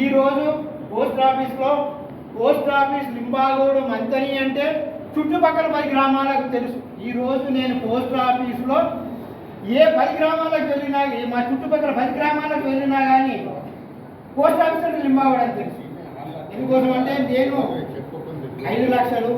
ఈరోజు పోస్ట్ ఆఫీస్లో post office లింబాగూడు Manthani అంటే చుట్టుపక్కల పది గ్రామాలకు తెలుసు. ఈరోజు నేను పోస్ట్ ఆఫీస్లో ఏ పది గ్రామాలకు వెళ్ళినా మా చుట్టుపక్కల పది గ్రామాలకు వెళ్ళినా కానీ పోస్ట్ ఆఫీస్ అంటే లింబాగూడు అని తెలుసు. ఎందుకోసం అంటే నేను ఐదు లక్షలు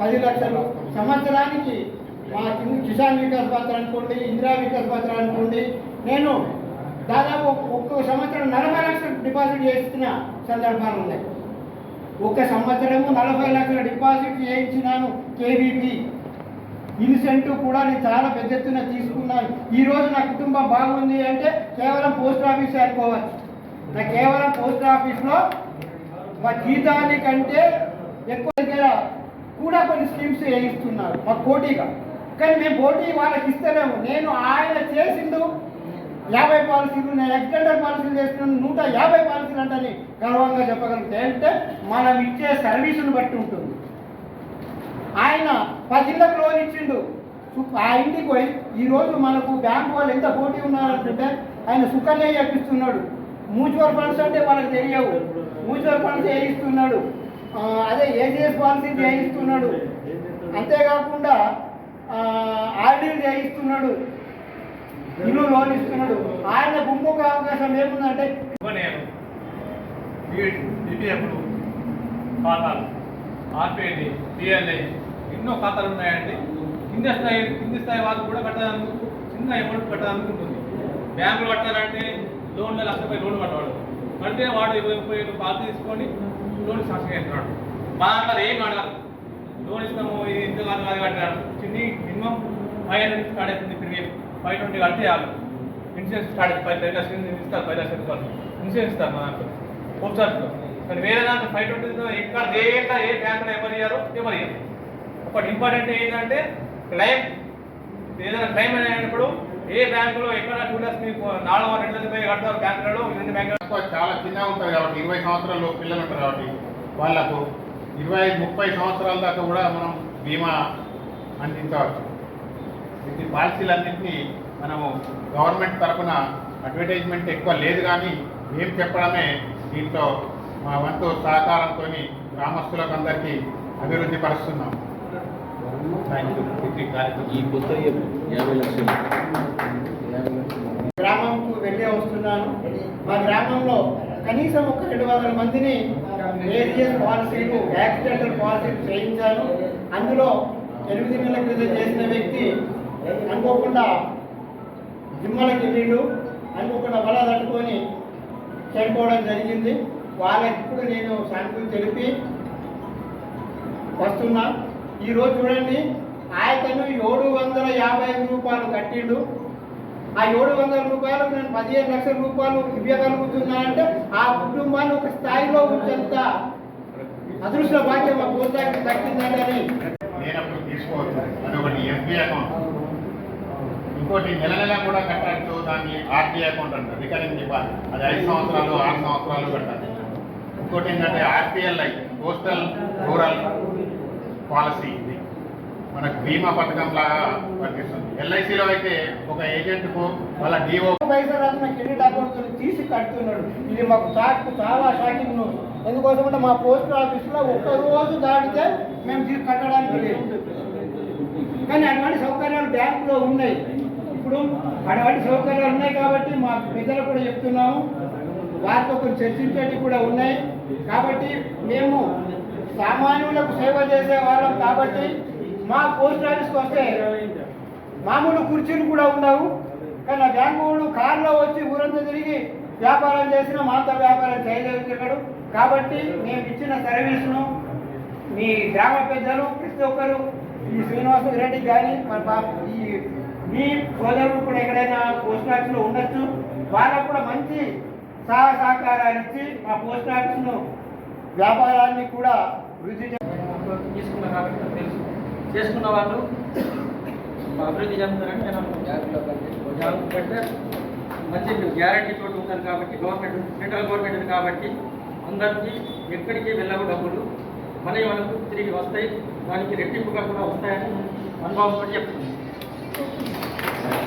పది లక్షలు సంవత్సరానికి మా కింద కిసాన్ వికాస్ పత్ర అనుకోండి ఇందిరా వికాస్ పత్ర అనుకోండి నేను దాదాపు ఒక్క సంవత్సరం నలభై లక్షలు డిపాజిట్ చేస్తున్న సందర్భాలు ఉన్నాయి. ఒక సంవత్సరము నలభై లక్షల డిపాజిట్ చేయించినాను కేవీపీ. ఇన్సెంటివ్ కూడా నేను చాలా పెద్ద ఎత్తున తీసుకున్నాను. ఈ రోజు నా కుటుంబం బాగుంది అంటే కేవలం పోస్ట్ ఆఫీస్ అనుకోవచ్చు నా కేవలం పోస్ట్ ఆఫీస్లో మా జీతానికంటే ఎక్కువ దగ్గర కూడా కొన్ని స్కీమ్స్ వేయిస్తున్నారు మా పోటీగా కానీ మేము పోటీ వాళ్ళకి ఇస్తలేము. నేను ఆయన చేసిండు యాభై పాలసీలు నేను ఎక్స్టెండర్ పాలసీలు చేస్తున్నాను నూట యాభై పాలసీలు అంటే గర్వంగా చెప్పగలిగితే. అంటే మనం ఇచ్చే సర్వీసును బట్టి ఉంటుంది. ఆయన పదిళ్ళకు లోన్ ఇచ్చిండు. ఆ ఇంటికి పోయి ఈరోజు మనకు బ్యాంక్ వాళ్ళు ఎంత పోటీ ఉన్నారంటే ఆయన సుకన్య చేపిస్తున్నాడు. మ్యూచువల్ ఫండ్స్ అంటే వాళ్ళకి తెలియవు. మ్యూచువల్ ఫండ్స్ చేయిస్తున్నాడు. అదే ఏజీఎస్ పాలసీ చేయిస్తున్నాడు. అంతేకాకుండా ఆర్డీలు చేయిస్తున్నాడు. ఇల్లు లోన్ ఇస్తున్నాడు ఆయన ఇంకొక అవకాశం ఏముందంటే నేను ఖాతాలు ఆర్పిఐడి పిఎల్ఐ ఎన్నో ఖాతాలు ఉన్నాయండి. కింద స్థాయి కింది స్థాయి వాళ్ళు కూడా కట్టడానికి చిన్న అమౌంట్ కట్టాలనుకుంటుంది ఉంటుంది. బ్యాంకులు కట్టాలంటే లోన్లో లక్ష రూపాయలు లోన్ కట్టవాడు కడితే వాడు ఇరవై ముప్పై వేలు పాలు తీసుకొని లోన్ సాక్షి చేస్తున్నాడు మా దాంట్లో ఏం కట్టాలి లోన్ ఇస్తాము ఇది ఇంత కాదు అది కట్టాడు చిన్ని మినిమం ఫైవ్ హండ్రెడ్ స్టార్ట్ అవుతుంది ప్రీమియం. ఫైవ్ ట్వంటీ కడితే చాలు. ఇన్సూరెన్స్ స్టార్ట్ అవుతుంది పది లక్షలు ఇస్తారు పది లక్షల ఇస్తారు ఇన్సూరెన్స్ ఇస్తారు మా దాంట్లో. పోస్ట్ కానీ వేరే దాంట్లో ఫైవ్ ట్వంటీ ఎక్కడ ఏ ఏ బ్యాంకులో ఎవరు ఇయ్యారో ఎవరు ఇయ్యరు. ఒకటి ఇంపార్టెంట్ ఏంటంటే క్లైమ్ ఏదైనా క్లైమ్ అయినప్పుడు ఏ బ్యాంకులో ఎక్కడ టూ ల్యాక్స్ మీకు నాలుగు రెండు వందల పై కడతారు బ్యాంకులలో రెండు బ్యాంకులు చాలా చిన్నగా ఉంటుంది కాబట్టి ఇరవై సంవత్సరాలు పిల్లలు ఉంటారు కాబట్టి వాళ్ళకు ఇరవై ముప్పై సంవత్సరాల దాకా కూడా మనం బీమా అందించవచ్చు. ఇది పాలసీలన్నింటినీ మనము గవర్నమెంట్ తరఫున అడ్వర్టైజ్మెంట్ ఎక్కువ లేదు కానీ మేము చెప్పడమే దీంట్లో మా వంతు సహకారంతో గ్రామస్తులకు అందరికీ అభివృద్ధి పరుస్తున్నాం. గ్రామంకు వెళ్ళే వస్తున్నాను. మా గ్రామంలో కనీసం ఒక రెండు వందల మందిని ఏరియస్ పాలసీలు యాక్సిడెంటల్ పాలసీలు చేయించాను. అందులో ఎనిమిది నెలల క్రితం చేసిన వ్యక్తి అనుకోకుండా జిమ్మలకి వెళ్ళిండు అనుకోకుండా వల తట్టుకొని చనిపోవడం జరిగింది. వాళ్ళకి ఇప్పుడు నేను శాంపుల్ తెలిపి వస్తున్నా. ఈరోజు చూడండి ఆయతను ఏడు వందల యాభై ఐదు రూపాయలు కట్టిండు. ఆ ఏడు వందల రూపాయలు నేను పదిహేను లక్షల రూపాయలు ఇవ్వగలుగుతున్నా అంటే ఆ కుటుంబాన్ని ఒక స్థాయిలో ఉంచేంత అదృష్ట భాగ్యం మా పోతాకి దక్కిందని లేనప్పుడు తీసుకోవచ్చు. అకౌంట్. ఇంకోటి నెల నెల కూడా కట్టచ్చు దాన్ని ఆర్టీ అకౌంట్ అంటారు రికరింగ్ డిపాజిట్ అది ఐదు సంవత్సరాలు ఆరు సంవత్సరాలు కట్టాలి. ఇంకోటి ఏంటంటే ఆర్టీఎల్ఐ పోస్టల్ రూరల్ పాలసీ ఇది. మనకు బీమా పథకం లాగా వర్తిస్తుంది. ఎల్ఐసిలో అయితే ఒక ఏజెంట్కు వాళ్ళ డిఓ పైసలు రాసిన క్రెడిట్ అకౌంట్ తీసి కడుతున్నాడు. ఇది మాకు షాక్ చాలా షాకింగ్ న్యూస్ ఎందుకోసం అంటే మా పోస్ట్ ఆఫీస్లో ఒక్క రోజు దాటితే మేము తీసి కట్టడానికి లేదు. కానీ అటువంటి సౌకర్యాలు బ్యాంకులో ఉన్నాయి. ఇప్పుడు అటువంటి సౌకర్యాలు ఉన్నాయి కాబట్టి మా పెద్దలు కూడా చెప్తున్నాము. వారితో కొంచెం చర్చించేవి కూడా ఉన్నాయి. కాబట్టి మేము సామాన్యులకు సేవ చేసే వాళ్ళం కాబట్టి మా పోస్ట్ ఆఫీస్కి వస్తే మామూలు కుర్చీలు కూడా ఉండవు. కానీ ఆ బ్యాంకు కారులో వచ్చి ఊరంతా తిరిగి వ్యాపారం చేసిన మాతో వ్యాపారం చేయగలుగుతున్నాడు కాబట్టి మేము ఇచ్చిన సర్వీస్ను మీ గ్రామ పెద్దలు ప్రతి ఒక్కరు ఈ శ్రీనివాస రెడ్డి కానీ మన ఈ మీ సోదరులు కూడా ఎక్కడైనా పోస్ట్ ఆఫీస్లో ఉండొచ్చు. వాళ్ళకు కూడా మంచి సహ సహకారాలు ఇచ్చి మా పోస్ట్ ఆఫీస్ను వ్యాపారాన్ని కూడా వృద్ధి తీసుకున్నా కాబట్టి తెలుసు. చేసుకున్న వాళ్ళు అభివృద్ధి చెందుతారని నేను జాబ్ కంటే మంచి గ్యారంటీ తోటి ఉంటారు కాబట్టి గవర్నమెంట్ సెంట్రల్ గవర్నమెంట్ కాబట్టి అందరికీ ఎక్కడికి వెళ్ళవు డబ్బులు. మనీ మనకు తిరిగి వస్తాయి. దానికి రెట్టింపుగా కూడా వస్తాయని అనుభవంతో చెప్తున్నాను.